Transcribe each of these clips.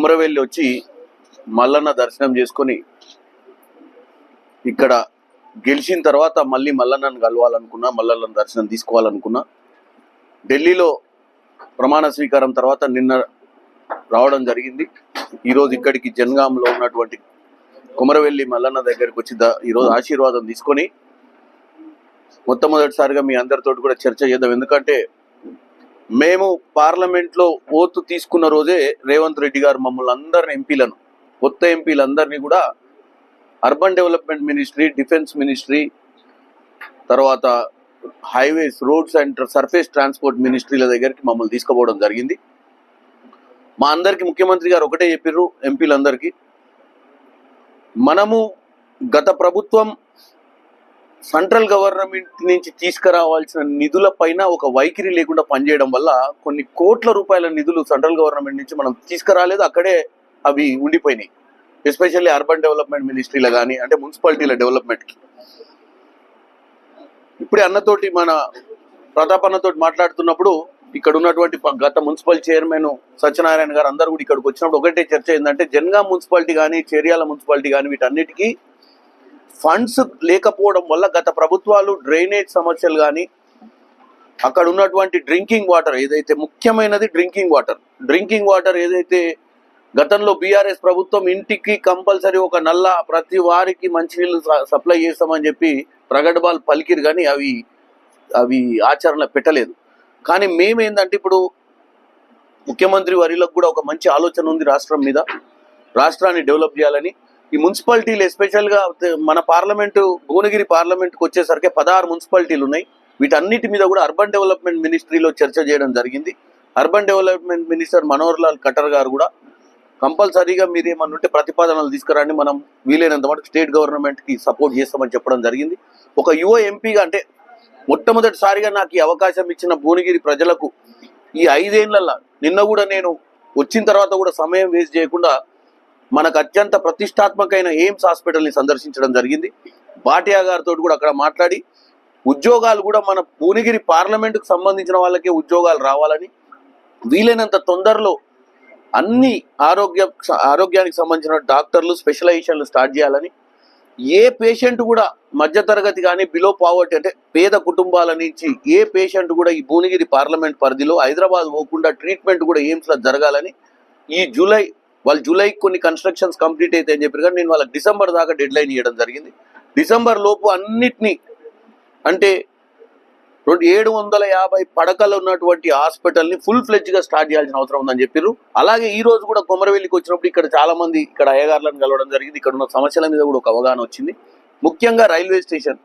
కుమరవెల్లి వచ్చి మల్లన్న దర్శనం చేసుకొని ఇక్కడ గెలిచిన తర్వాత మళ్ళీ మల్లన్నను కలవాలనుకున్నా మల్లన్న దర్శనం తీసుకోవాలనుకున్నా ఢిల్లీలో ప్రమాణ స్వీకారం తర్వాత నిన్న రావడం జరిగింది. ఈరోజు ఇక్కడికి జన్గాంలో ఉన్నటువంటి కుమరవెల్లి మల్లన్న దగ్గరికి వచ్చి ఈరోజు ఆశీర్వాదం తీసుకొని మొట్టమొదటిసారిగా మీ అందరితో కూడా చర్చ చేద్దాం. ఎందుకంటే మేము పార్లమెంట్లో ఓతు తీసుకున్న రోజే రేవంత్ రెడ్డి గారు మమ్మల్ని అందరిని ఎంపీలను కొత్త ఎంపీలందరినీ కూడా urban development ministry defence ministry తర్వాత highways roads and surface transport మినిస్ట్రీల దగ్గరికి మమ్మల్ని తీసుకుపోవడం జరిగింది. మా అందరికి ముఖ్యమంత్రి గారు ఒకటే చెప్పిర్రు ఎంపీలందరికీ. మనము గత ప్రభుత్వం సెంట్రల్ గవర్నమెంట్ నుంచి తీసుకురావాల్సిన నిధుల పైన ఒక వైఖరి లేకుండా పనిచేయడం వల్ల కొన్ని కోట్ల రూపాయల నిధులు సెంట్రల్ గవర్నమెంట్ నుంచి మనం తీసుకురాలేదు. అక్కడే అవి ఉండిపోయినాయి. ఎస్పెషల్లీ అర్బన్ డెవలప్మెంట్ మినిస్ట్రీలో కానీ అంటే మున్సిపాలిటీల డెవలప్మెంట్కి ఇప్పుడే అన్నతోటి మన ప్రతాప్ అన్నతోటి మాట్లాడుతున్నప్పుడు ఇక్కడ ఉన్నటువంటి గత మున్సిపల్ చైర్మన్ సత్యనారాయణ గారు అందరూ కూడా ఇక్కడికి వచ్చినప్పుడు ఒకటే చర్చ ఏంటంటే జన్గా మున్సిపాలిటీ కానీ చేర్యాల మున్సిపాలిటీ కానీ వీటన్నిటికీ ఫండ్స్ లేకపోవడం వల్ల గత ప్రభుత్వాలు డ్రైనేజ్ సమస్యలు కానీ అక్కడ ఉన్నటువంటి డ్రింకింగ్ వాటర్ ఏదైతే ముఖ్యమైనది డ్రింకింగ్ వాటర్. డ్రింకింగ్ వాటర్ ఏదైతే గతంలో బీఆర్ఎస్ ప్రభుత్వం ఇంటికి కంపల్సరీ ఒక నల్ల ప్రతి వారికి మంచినీళ్ళు స- సప్లై చేస్తామని చెప్పి ప్రగడబాల్ పలికిరు కానీ అవి అవి ఆచరణ పెట్టలేదు. కానీ మేమేందంటే ఇప్పుడు ముఖ్యమంత్రి వరిలకు కూడా ఒక మంచి ఆలోచన ఉంది రాష్ట్రం మీద. రాష్ట్రాన్ని డెవలప్ చేయాలని ఈ మున్సిపాలిటీలు ఎస్పెషల్గా మన పార్లమెంటు భువనగిరి పార్లమెంట్కి వచ్చేసరికి పదహారు మున్సిపాలిటీలు ఉన్నాయి. వీటన్నిటి మీద కూడా అర్బన్ డెవలప్మెంట్ మినిస్ట్రీలో చర్చ చేయడం జరిగింది. Urban development minister Manohar Lal Khattar గారు కూడా కంపల్సరీగా మీరు ఏమన్నా ఉంటే ప్రతిపాదనలు తీసుకురండి. మనం వీలైనంత మటుకు స్టేట్ గవర్నమెంట్కి సపోర్ట్ చేస్తామని చెప్పడం జరిగింది. ఒక యువ ఎంపీగా అంటే మొట్టమొదటిసారిగా నాకు ఈ అవకాశం ఇచ్చిన భువనగిరి ప్రజలకు ఈ ఐదేళ్ళలో నిన్న కూడా నేను వచ్చిన తర్వాత కూడా సమయం వేస్ట్ చేయకుండా మనకు అత్యంత ప్రతిష్టాత్మకమైన ఎయిమ్స్ హాస్పిటల్ని సందర్శించడం జరిగింది. భాటియా గారితో కూడా అక్కడ మాట్లాడి ఉద్యోగాలు కూడా మన భువనగిరి పార్లమెంటుకు సంబంధించిన వాళ్ళకే ఉద్యోగాలు రావాలని వీలైనంత తొందరలో అన్ని ఆరోగ్య ఆరోగ్యానికి సంబంధించిన డాక్టర్లు స్పెషలైజేషన్లు స్టార్ట్ చేయాలని ఏ పేషెంట్ కూడా మధ్యతరగతి కానీ బిలో పావర్టీ అంటే పేద కుటుంబాల నుంచి ఏ పేషెంట్ కూడా ఈ భువనగిరి పార్లమెంట్ పరిధిలో హైదరాబాద్ పోకుండా ట్రీట్మెంట్ కూడా ఎయిమ్స్లో జరగాలని ఈ జూలై వాళ్ళు జూలై కొన్ని కన్స్ట్రక్షన్స్ కంప్లీట్ అయితే అని చెప్పారు కానీ నేను వాళ్ళకి డిసెంబర్ దాకా డెడ్ లైన్ ఇవ్వడం జరిగింది. డిసెంబర్ లోపు అన్నిటినీ అంటే రెండు ఏడు వందల యాభై పడకలు ఉన్నటువంటి హాస్పిటల్ని ఫుల్ ఫ్లెడ్జ్గా స్టార్ట్ చేయాల్సిన అవసరం ఉందని చెప్పారు. అలాగే ఈ రోజు కూడా కొమరవెల్లికి వచ్చినప్పుడు ఇక్కడ చాలామంది ఇక్కడ అయ్యగారులను కలవడం జరిగింది. ఇక్కడ ఉన్న సమస్యల మీద కూడా ఒక అవగాహన వచ్చింది. ముఖ్యంగా రైల్వే స్టేషన్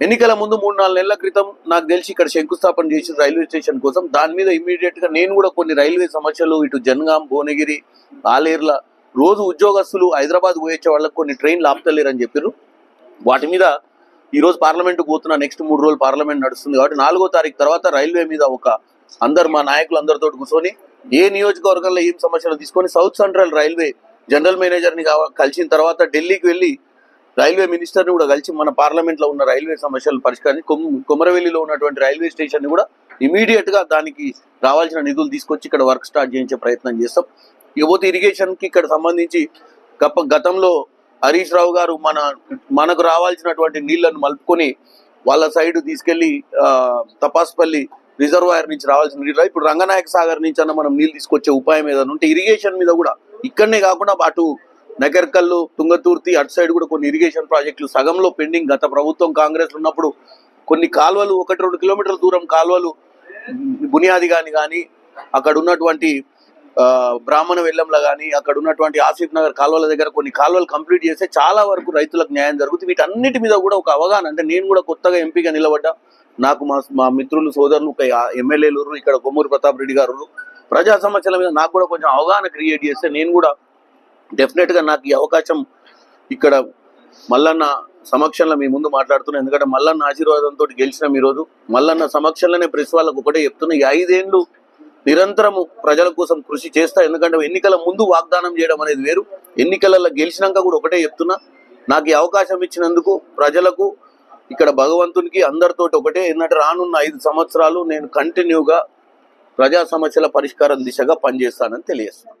ఎన్నికల ముందు మూడు నాలుగు నెలల క్రితం నాకు తెలిసి ఇక్కడ శంకుస్థాపన చేసి రైల్వే స్టేషన్ కోసం దాని మీద ఇమీడియట్గా నేను కూడా కొన్ని రైల్వే సమస్యలు ఇటు జనగాం భువనగిరి ఆలేర్ల రోజు ఉద్యోగస్తులు హైదరాబాద్ పోయొచ్చే వాళ్ళకి కొన్ని ట్రైన్లు ఆపుతలేరని చెప్పారు వాటి మీద ఈరోజు రోజు పార్లమెంట్ పోతున్న నెక్స్ట్ మూడు రోజులు పార్లమెంట్ నడుస్తుంది కాబట్టి నాలుగో తారీఖు తర్వాత రైల్వే మీద ఒక అందరు మా నాయకులు అందరితో కూర్చొని ఏ నియోజకవర్గంలో ఏం సమస్యలు తీసుకొని సౌత్ సెంట్రల్ రైల్వే జనరల్ మేనేజర్ని కలిసిన తర్వాత ఢిల్లీకి వెళ్ళి రైల్వే మినిస్టర్ని కూడా కలిసి మన పార్లమెంట్లో ఉన్న రైల్వే సమస్యలు పరిష్కరించి కొమ్- కొమరవెల్లిలో ఉన్నటువంటి రైల్వే స్టేషన్ని కూడా ఇమీడియట్గా దానికి రావాల్సిన నిధులు తీసుకొచ్చి ఇక్కడ వర్క్ స్టార్ట్ చేయించే ప్రయత్నం చేస్తాం. ఇకపోతే ఇరిగేషన్కి ఇక్కడ సంబంధించి గప్ప గతంలో హరీష్ రావు గారు మన మనకు రావాల్సినటువంటి నీళ్ళను మలుపుకొని వాళ్ళ సైడ్ తీసుకెళ్ళి ఆ, తపాస్పల్లి రిజర్వాయర్ నుంచి రావాల్సిన నీళ్ళు ఇప్పుడు రంగనాయక సాగర్ నుంచి అన్న మనం నీళ్ళు తీసుకొచ్చే ఉపాయం ఏదైనా ఉంటే ఇరిగేషన్ మీద కూడా ఇక్కడనే కాకుండా అటు నగర్కల్లు తుంగతుర్తి అటు సైడ్ కూడా కొన్ని ఇరిగేషన్ ప్రాజెక్టులు సగంలో పెండింగ్ గత ప్రభుత్వం కాంగ్రెస్ ఉన్నప్పుడు కొన్ని కాలువలు ఒకటి రెండు కిలోమీటర్ల దూరం కాలువలు బునియాది కానీ కానీ అక్కడ ఉన్నటువంటి బ్రాహ్మణ వెల్లంలో కానీ అక్కడ ఉన్నటువంటి ఆసిఫ్ నగర్ కాలువల దగ్గర కొన్ని కాలువలు కంప్లీట్ చేస్తే చాలా వరకు రైతులకు న్యాయం జరుగుతుంది. వీటన్నిటి మీద కూడా ఒక అవగాహన అంటే నేను కూడా కొత్తగా ఎంపీగా నిలబడ్డా. నాకు మా మా మిత్రులు సోదరులు ఒక ఎమ్మెల్యేలు ఇక్కడ కొమ్మూరు ప్రతాప్ రెడ్డి గారు ప్రజా సమస్యల మీద నాకు కూడా కొంచెం అవగాహన క్రియేట్ చేస్తే నేను కూడా డెఫినెట్గా నాకు ఈ అవకాశం ఇక్కడ మల్లన్న సమక్షంలో మీ ముందు మాట్లాడుతున్నా. ఎందుకంటే మల్లన్న ఆశీర్వాదంతో గెలిచినాం ఈరోజు. మల్లన్న సమక్షంలోనే ప్రెస్ వాళ్ళకు ఒకటే చెప్తున్నా. ఈ ఐదేళ్ళు నిరంతరము ప్రజల కోసం కృషి చేస్తా. ఎందుకంటే ఎన్నికల ముందు వాగ్దానం చేయడం అనేది వేరు. ఎన్నికలలో గెలిచినాక కూడా ఒకటే చెప్తున్నా. నాకు ఈ అవకాశం ఇచ్చినందుకు ప్రజలకు ఇక్కడ భగవంతునికి అందరితోటి ఒకటే. ఏంటంటే రానున్న ఐదు సంవత్సరాలు నేను కంటిన్యూగా ప్రజా సమస్యల పరిష్కారం దిశగా పనిచేస్తానని తెలియజేస్తున్నాను.